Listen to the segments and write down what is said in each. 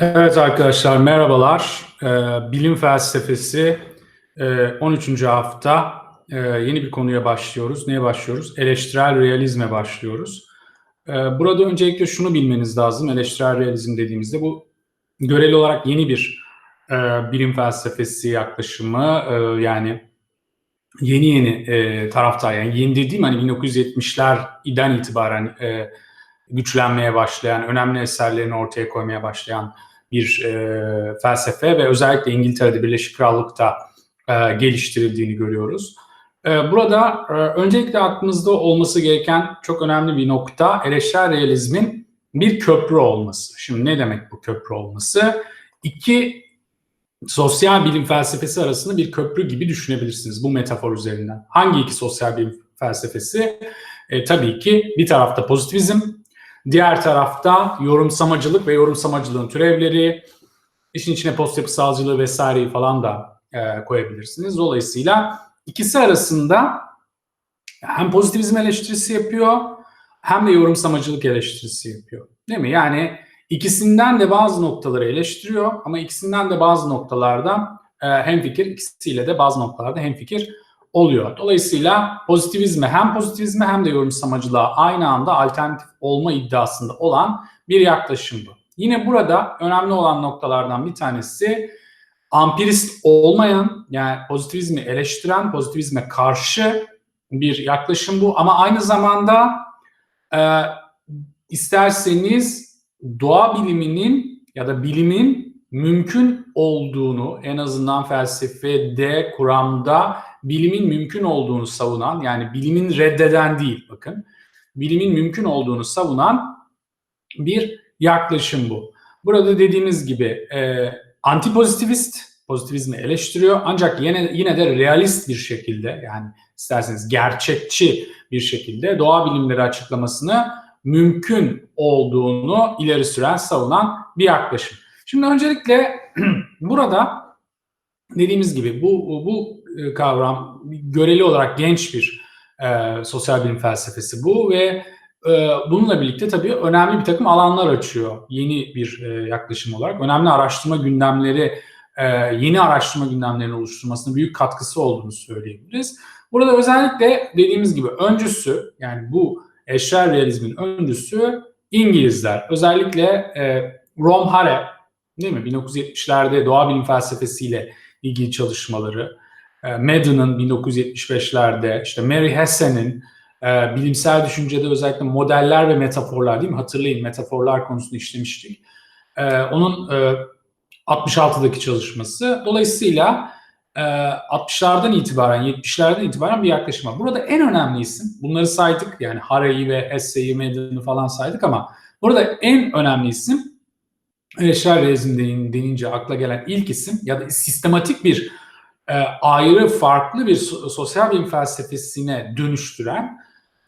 Evet arkadaşlar merhabalar. Ee, bilim felsefesi e, 13. hafta e, yeni bir konuya başlıyoruz. Neye başlıyoruz? Eleştirel realizme başlıyoruz. E, burada öncelikle şunu bilmeniz lazım. Eleştirel realizm dediğimizde bu göreli olarak yeni bir e, bilim felsefesi yaklaşımı e, yani yeni yeni e, taraftar yani yeni dediğim hani 1970'lerden itibaren e, güçlenmeye başlayan, önemli eserlerini ortaya koymaya başlayan bir e, felsefe ve özellikle İngiltere'de Birleşik Krallık'ta e, geliştirildiğini görüyoruz. E, burada e, öncelikle aklınızda olması gereken çok önemli bir nokta eleştirel realizmin bir köprü olması. Şimdi ne demek bu köprü olması? İki sosyal bilim felsefesi arasında bir köprü gibi düşünebilirsiniz bu metafor üzerinden. Hangi iki sosyal bilim felsefesi? E, tabii ki bir tarafta pozitivizm, Diğer tarafta yorumsamacılık ve yorumsamacılığın türevleri, işin içine post yapısalcılığı vesaireyi falan da e, koyabilirsiniz. Dolayısıyla ikisi arasında hem pozitivizm eleştirisi yapıyor hem de yorumsamacılık eleştirisi yapıyor. Değil mi? Yani ikisinden de bazı noktaları eleştiriyor ama ikisinden de bazı noktalarda e, hem fikir, ikisiyle de bazı noktalarda hem fikir oluyor. Dolayısıyla pozitivizme hem pozitivizme hem de yorumsamacılığa aynı anda alternatif olma iddiasında olan bir yaklaşım bu. Yine burada önemli olan noktalardan bir tanesi ampirist olmayan yani pozitivizmi eleştiren, pozitivizme karşı bir yaklaşım bu ama aynı zamanda e, isterseniz doğa biliminin ya da bilimin mümkün olduğunu en azından felsefede, kuramda bilimin mümkün olduğunu savunan yani bilimin reddeden değil bakın bilimin mümkün olduğunu savunan bir yaklaşım bu. Burada dediğimiz gibi e, antipozitivist pozitivizmi eleştiriyor ancak yine yine de realist bir şekilde yani isterseniz gerçekçi bir şekilde doğa bilimleri açıklamasını mümkün olduğunu ileri süren savunan bir yaklaşım. Şimdi öncelikle burada dediğimiz gibi bu bu kavram göreli olarak genç bir e, sosyal bilim felsefesi bu ve e, bununla birlikte tabii önemli bir takım alanlar açıyor yeni bir e, yaklaşım olarak. Önemli araştırma gündemleri, e, yeni araştırma gündemlerinin oluşturmasına büyük katkısı olduğunu söyleyebiliriz. Burada özellikle dediğimiz gibi öncüsü yani bu eşrer realizmin öncüsü İngilizler. Özellikle e, Rom Hare değil mi? 1970'lerde doğa bilim felsefesiyle ilgili çalışmaları, e, Madden'ın 1975'lerde, işte Mary Hesse'nin e, bilimsel düşüncede özellikle modeller ve metaforlar değil mi? Hatırlayın metaforlar konusunu işlemiştik. E, onun e, 66'daki çalışması. Dolayısıyla e, 60'lardan itibaren, 70'lerden itibaren bir yaklaşım var. Burada en önemli isim, bunları saydık yani Haray'i ve Hesse'yi, Madden'ı falan saydık ama burada en önemli isim Eleştirel realizm denince akla gelen ilk isim ya da sistematik bir e, ayrı farklı bir sosyal bilim felsefesine dönüştüren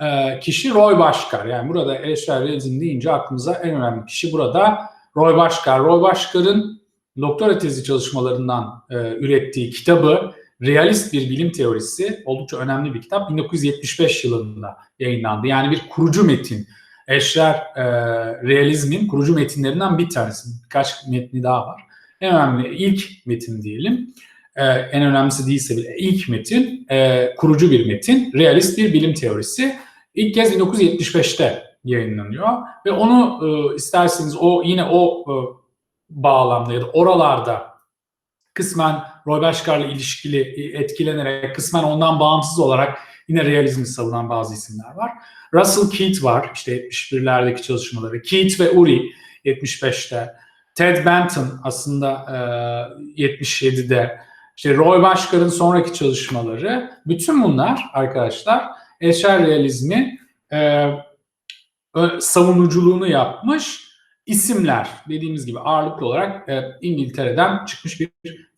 e, kişi Roy Başkar. Yani burada eleştirel realizm deyince aklımıza en önemli kişi burada Roy Başkar. Roy Başkar'ın doktora tezi çalışmalarından e, ürettiği kitabı Realist bir bilim teorisi oldukça önemli bir kitap. 1975 yılında yayınlandı. Yani bir kurucu metin. Eşler e, realizmin kurucu metinlerinden bir tanesi. Birkaç metni daha var. En önemli ilk metin diyelim e, en önemlisi değilse bile ilk metin e, kurucu bir metin, realist bir bilim teorisi. İlk kez 1975'te yayınlanıyor ve onu e, isterseniz o yine o e, bağlamda ya da oralarda kısmen Roy ilişkili e, etkilenerek kısmen ondan bağımsız olarak yine realizmi savunan bazı isimler var. Russell Keat var işte 71'lerdeki çalışmaları. Keat ve Uri 75'te. Ted Benton aslında e, 77'de işte Roy Başkar'ın sonraki çalışmaları, bütün bunlar arkadaşlar eşer realizmi e, savunuculuğunu yapmış isimler. Dediğimiz gibi ağırlıklı olarak e, İngiltere'den çıkmış bir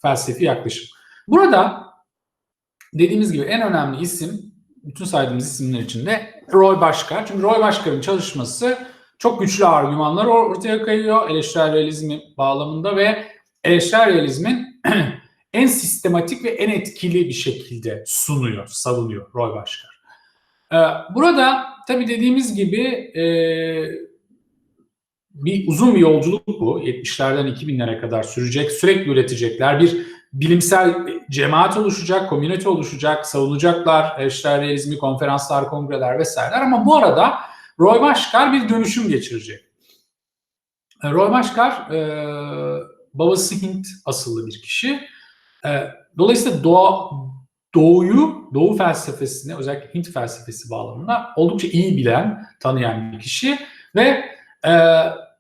felsefi yaklaşım. Burada dediğimiz gibi en önemli isim, bütün saydığımız isimler içinde Roy Başkar. Çünkü Roy Başkar'ın çalışması çok güçlü argümanlar ortaya koyuyor eleştirel realizmi bağlamında ve eleştirel realizmin en sistematik ve en etkili bir şekilde sunuyor, savunuyor Roy Başkar. Ee, burada tabii dediğimiz gibi e, bir uzun bir yolculuk bu. 70'lerden 2000'lere kadar sürecek. Sürekli üretecekler. Bir bilimsel cemaat oluşacak, komünite oluşacak, savunacaklar eşler realizmi, konferanslar, kongreler vesaireler. Ama bu arada Roy Başkar bir dönüşüm geçirecek. E, Roy Başkar e, babası Hint asıllı bir kişi. E, dolayısıyla doğa, doğuyu, doğu felsefesini özellikle Hint felsefesi bağlamında oldukça iyi bilen, tanıyan bir kişi ve e,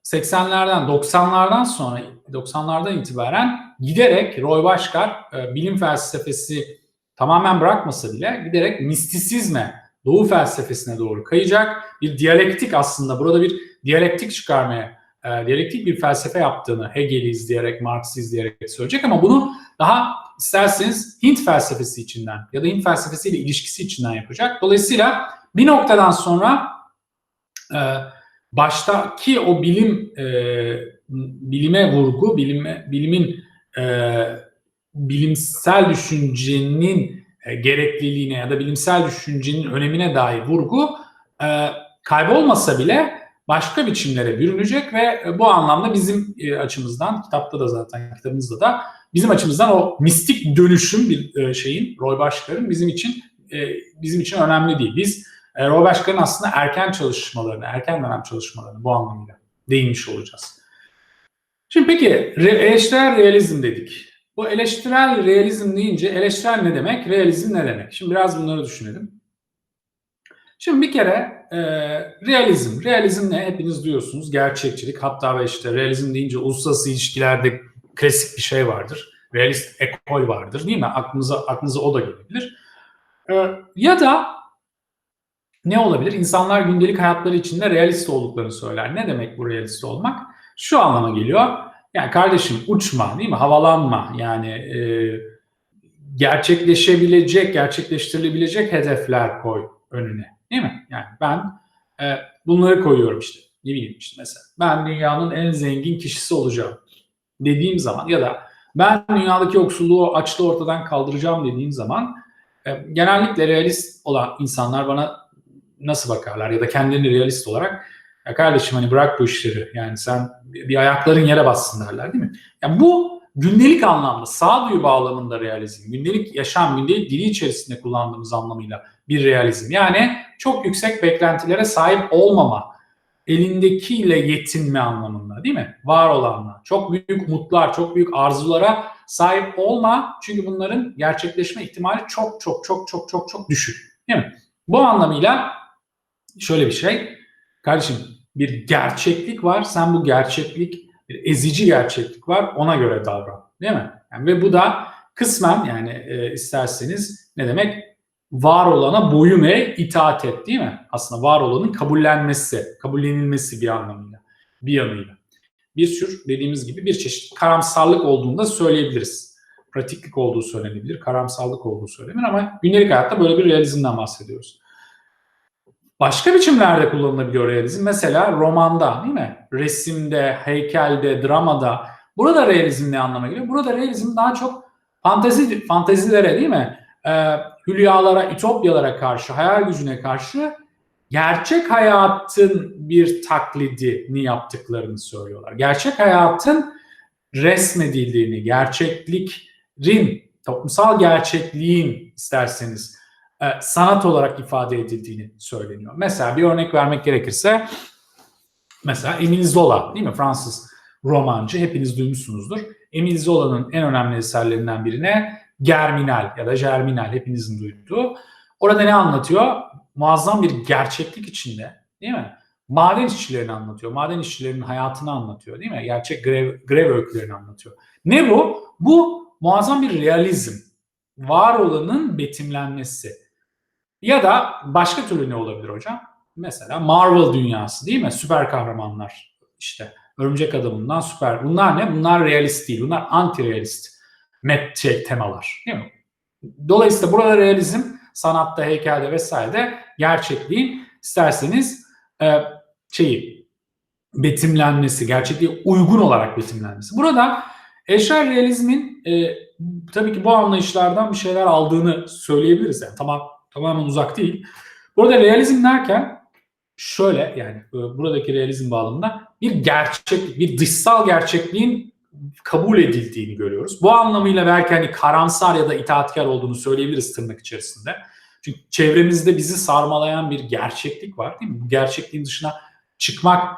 80'lerden 90'lardan sonra 90'lardan itibaren giderek Roy Başkar e, bilim felsefesi tamamen bırakmasa bile giderek mistisizme, doğu felsefesine doğru kayacak. Bir diyalektik aslında burada bir diyalektik çıkarmaya, e, diyalektik bir felsefe yaptığını Hegel'i izleyerek, Marx'ı izleyerek söyleyecek ama bunu daha isterseniz Hint felsefesi içinden ya da Hint felsefesiyle ilişkisi içinden yapacak. Dolayısıyla bir noktadan sonra e, baştaki o bilim e, bilime vurgu, bilime, bilimin e, bilimsel düşüncenin e, gerekliliğine ya da bilimsel düşüncenin önemine dair vurgu e, kaybolmasa bile başka biçimlere bürünecek ve e, bu anlamda bizim e, açımızdan, kitapta da zaten kitabımızda da bizim açımızdan o mistik dönüşüm bir e, şeyin, Roy Başkar'ın bizim için bizim için önemli değil. Biz Roy Başkar'ın aslında erken çalışmalarını, erken dönem çalışmalarını bu anlamıyla değinmiş olacağız. Şimdi peki eleştirel realizm dedik. Bu eleştirel realizm deyince eleştirel ne demek, realizm ne demek? Şimdi biraz bunları düşünelim. Şimdi bir kere e, realizm. Realizm ne? Hepiniz duyuyorsunuz. Gerçekçilik. Hatta ve işte realizm deyince uluslararası ilişkilerde klasik bir şey vardır. Realist ekol vardır değil mi? Aklınıza, aklınıza o da gelebilir. E, ya da ne olabilir? İnsanlar gündelik hayatları içinde realist olduklarını söyler. Ne demek bu realist olmak? Şu anlama geliyor. Yani kardeşim uçma değil mi? Havalanma. Yani e, gerçekleşebilecek, gerçekleştirilebilecek hedefler koy önüne. Değil mi? Yani ben e, bunları koyuyorum işte. Ne bileyim işte mesela. Ben dünyanın en zengin kişisi olacağım dediğim zaman ya da ben dünyadaki yoksulluğu açlı ortadan kaldıracağım dediğim zaman e, genellikle realist olan insanlar bana nasıl bakarlar ya da kendilerini realist olarak ya kardeşim hani bırak bu işleri yani sen bir ayakların yere bassın derler değil mi? Yani bu gündelik anlamda sağduyu bağlamında realizm, gündelik yaşam, gündelik dili içerisinde kullandığımız anlamıyla bir realizm. Yani çok yüksek beklentilere sahip olmama, elindekiyle yetinme anlamında değil mi? Var olanla. Çok büyük umutlar, çok büyük arzulara sahip olma. Çünkü bunların gerçekleşme ihtimali çok çok çok çok çok çok düşük. Değil mi? Bu anlamıyla şöyle bir şey. Kardeşim bir gerçeklik var. Sen bu gerçeklik bir ezici gerçeklik var. Ona göre davran. Değil mi? Yani ve bu da kısmen yani e, isterseniz ne demek? Var olana boyun eğ, itaat et değil mi? Aslında var olanın kabullenmesi, kabullenilmesi bir anlamıyla, bir yanıyla. Bir tür dediğimiz gibi bir çeşit karamsarlık olduğunu da söyleyebiliriz. Pratiklik olduğu söylenebilir, karamsarlık olduğu söylenir ama gündelik hayatta böyle bir realizmden bahsediyoruz. Başka biçimlerde kullanılabiliyor realizm. Mesela romanda değil mi? Resimde, heykelde, dramada. Burada realizm ne anlama geliyor? Burada realizm daha çok fantezi, fantezilere değil mi? Ee, hülyalara, ütopyalara karşı, hayal gücüne karşı gerçek hayatın bir taklidini yaptıklarını söylüyorlar. Gerçek hayatın resmedildiğini, gerçeklikrin, toplumsal gerçekliğin isterseniz e, sanat olarak ifade edildiğini söyleniyor. Mesela bir örnek vermek gerekirse mesela Emile Zola değil mi? Fransız romancı hepiniz duymuşsunuzdur. Emile Zola'nın en önemli eserlerinden birine Germinal ya da Germinal hepinizin duyduğu. Orada ne anlatıyor? Muazzam bir gerçeklik içinde değil mi? Maden işçilerini anlatıyor. Maden işçilerinin hayatını anlatıyor değil mi? Gerçek grev, grev öykülerini anlatıyor. Ne bu? Bu muazzam bir realizm. Var olanın betimlenmesi. Ya da başka türlü ne olabilir hocam? Mesela Marvel dünyası değil mi? Süper kahramanlar işte Örümcek Adam'ından süper. Bunlar ne? Bunlar realist değil. Bunlar anti-realist met şey, temalar. Değil mi? Dolayısıyla burada realizm sanatta, heykelde vesairede gerçekliğin isterseniz e, şeyi betimlenmesi, gerçekliğe uygun olarak betimlenmesi. Burada eşer realizmin e, tabii ki bu anlayışlardan bir şeyler aldığını söyleyebiliriz. Yani tamam tamamen uzak değil. Burada realizm derken şöyle yani e, buradaki realizm bağlamında bir gerçek, bir dışsal gerçekliğin kabul edildiğini görüyoruz. Bu anlamıyla belki hani karamsar ya da itaatkar olduğunu söyleyebiliriz tırnak içerisinde. Çünkü çevremizde bizi sarmalayan bir gerçeklik var değil mi? Bu gerçekliğin dışına çıkmak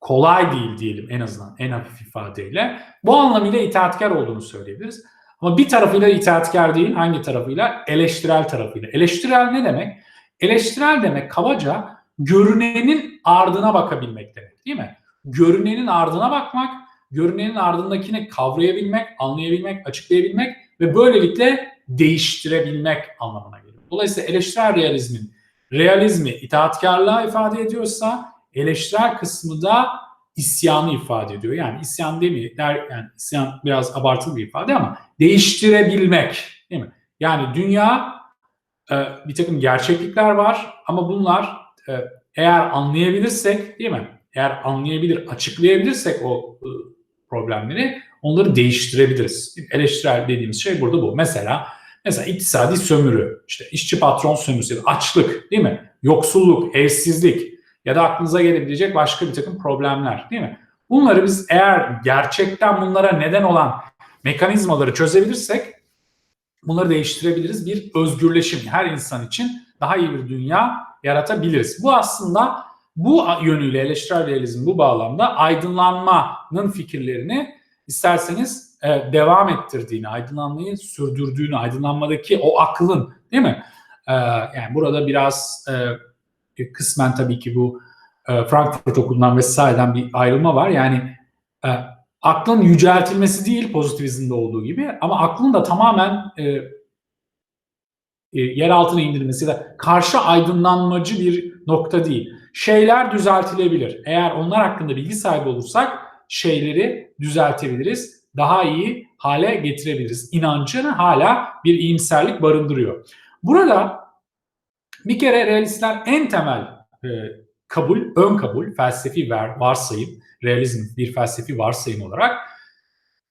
kolay değil diyelim en azından en hafif ifadeyle. Bu anlamıyla itaatkar olduğunu söyleyebiliriz. Ama bir tarafıyla itaatkar değil, hangi tarafıyla? Eleştirel tarafıyla. Eleştirel ne demek? Eleştirel demek kabaca görünenin ardına bakabilmek demek değil mi? Görünenin ardına bakmak, görünenin ardındakini kavrayabilmek, anlayabilmek, açıklayabilmek ve böylelikle değiştirebilmek anlamına geliyor. Dolayısıyla eleştirel realizmin realizmi itaatkarlığa ifade ediyorsa eleştirel kısmı da isyanı ifade ediyor. Yani isyan değil Der, yani isyan biraz abartılı bir ifade ama değiştirebilmek değil mi? Yani dünya e, bir takım gerçeklikler var ama bunlar e, eğer anlayabilirsek değil mi? Eğer anlayabilir, açıklayabilirsek o e, problemleri onları değiştirebiliriz. Eleştirel dediğimiz şey burada bu. Mesela mesela iktisadi sömürü, işte işçi patron sömürüsü, açlık değil mi? Yoksulluk, evsizlik ya da aklınıza gelebilecek başka bir takım problemler değil mi? Bunları biz eğer gerçekten bunlara neden olan mekanizmaları çözebilirsek bunları değiştirebiliriz. Bir özgürleşim her insan için daha iyi bir dünya yaratabiliriz. Bu aslında bu yönüyle eleştirel realizm bu bağlamda aydınlanmanın fikirlerini isterseniz e, devam ettirdiğini, aydınlanmayı sürdürdüğünü, aydınlanmadaki o aklın değil mi? E, yani burada biraz e, kısmen tabii ki bu e, Frankfurt Okulu'ndan vesaireden bir ayrılma var. Yani e, aklın yüceltilmesi değil pozitivizmde olduğu gibi ama aklın da tamamen e, e, yer altına indirilmesi de karşı aydınlanmacı bir nokta değil. Şeyler düzeltilebilir. Eğer onlar hakkında bilgi sahibi olursak şeyleri düzeltebiliriz. Daha iyi hale getirebiliriz. İnancını hala bir iyimserlik barındırıyor. Burada bir kere realistler en temel e, kabul, ön kabul, felsefi ver, varsayım, realizm bir felsefi varsayım olarak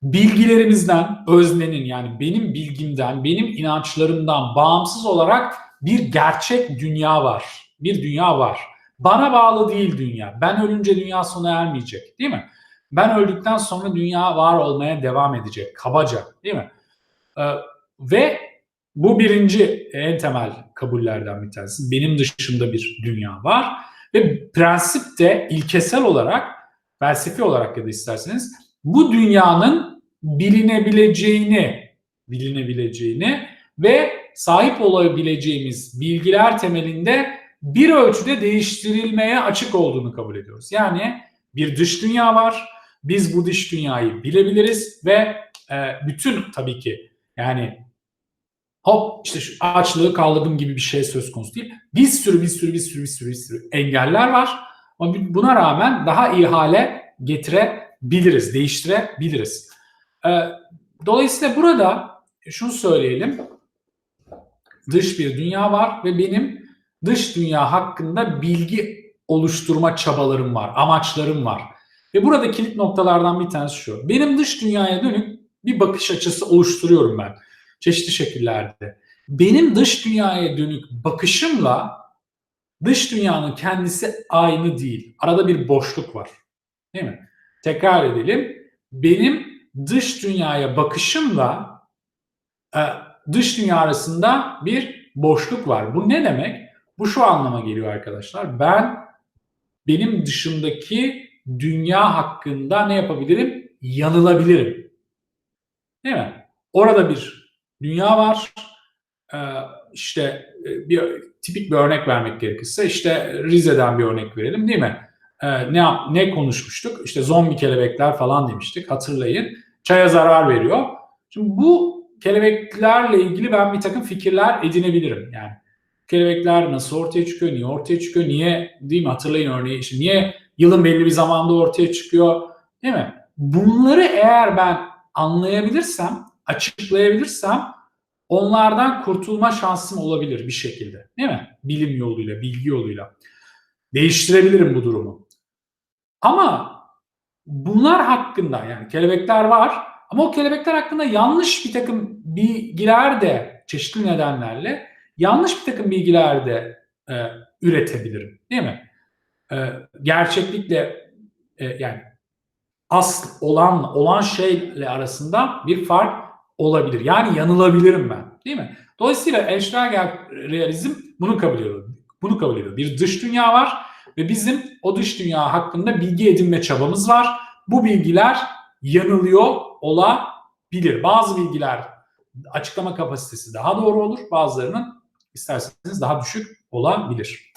bilgilerimizden, öznenin yani benim bilgimden, benim inançlarımdan bağımsız olarak bir gerçek dünya var. Bir dünya var. Bana bağlı değil dünya. Ben ölünce dünya sona ermeyecek değil mi? Ben öldükten sonra dünya var olmaya devam edecek kabaca değil mi? Ee, ve bu birinci en temel kabullerden bir tanesi. Benim dışında bir dünya var ve prensip de ilkesel olarak, felsefi olarak ya da isterseniz bu dünyanın bilinebileceğini, bilinebileceğini ve sahip olabileceğimiz bilgiler temelinde bir ölçüde değiştirilmeye açık olduğunu kabul ediyoruz. Yani bir dış dünya var. Biz bu dış dünyayı bilebiliriz ve e, bütün tabii ki yani hop işte şu açlığı kaldırdım gibi bir şey söz konusu değil. Bir sürü bir sürü bir sürü bir sürü bir sürü engeller var. Ama buna rağmen daha iyi hale getirebiliriz, değiştirebiliriz. Ee, dolayısıyla burada şunu söyleyelim. Dış bir dünya var ve benim dış dünya hakkında bilgi oluşturma çabalarım var, amaçlarım var. Ve burada kilit noktalardan bir tanesi şu. Benim dış dünyaya dönük bir bakış açısı oluşturuyorum ben çeşitli şekillerde. Benim dış dünyaya dönük bakışımla dış dünyanın kendisi aynı değil. Arada bir boşluk var. Değil mi? Tekrar edelim. Benim dış dünyaya bakışımla e, dış dünya arasında bir boşluk var. Bu ne demek? Bu şu anlama geliyor arkadaşlar. Ben benim dışındaki dünya hakkında ne yapabilirim? Yanılabilirim. Değil mi? Orada bir dünya var. Ee, işte e, bir tipik bir örnek vermek gerekirse işte Rize'den bir örnek verelim değil mi? Ee, ne ne konuşmuştuk? İşte zombi kelebekler falan demiştik hatırlayın. Çaya zarar veriyor. Şimdi bu kelebeklerle ilgili ben bir takım fikirler edinebilirim. Yani kelebekler nasıl ortaya çıkıyor, niye ortaya çıkıyor, niye değil mi hatırlayın örneği işte niye yılın belli bir zamanda ortaya çıkıyor değil mi? Bunları eğer ben anlayabilirsem açıklayabilirsem onlardan kurtulma şansım olabilir bir şekilde. Değil mi? Bilim yoluyla, bilgi yoluyla. Değiştirebilirim bu durumu. Ama bunlar hakkında yani kelebekler var ama o kelebekler hakkında yanlış bir takım bilgiler de çeşitli nedenlerle yanlış bir takım bilgiler de e, üretebilirim. Değil mi? E, gerçeklikle e, yani asıl olan olan şeyle arasında bir fark olabilir. Yani yanılabilirim ben. Değil mi? Dolayısıyla Elştrager realizm bunu kabul ediyor. Bunu kabul ediyor. Bir dış dünya var ve bizim o dış dünya hakkında bilgi edinme çabamız var. Bu bilgiler yanılıyor olabilir. Bazı bilgiler açıklama kapasitesi daha doğru olur. Bazılarının isterseniz daha düşük olabilir.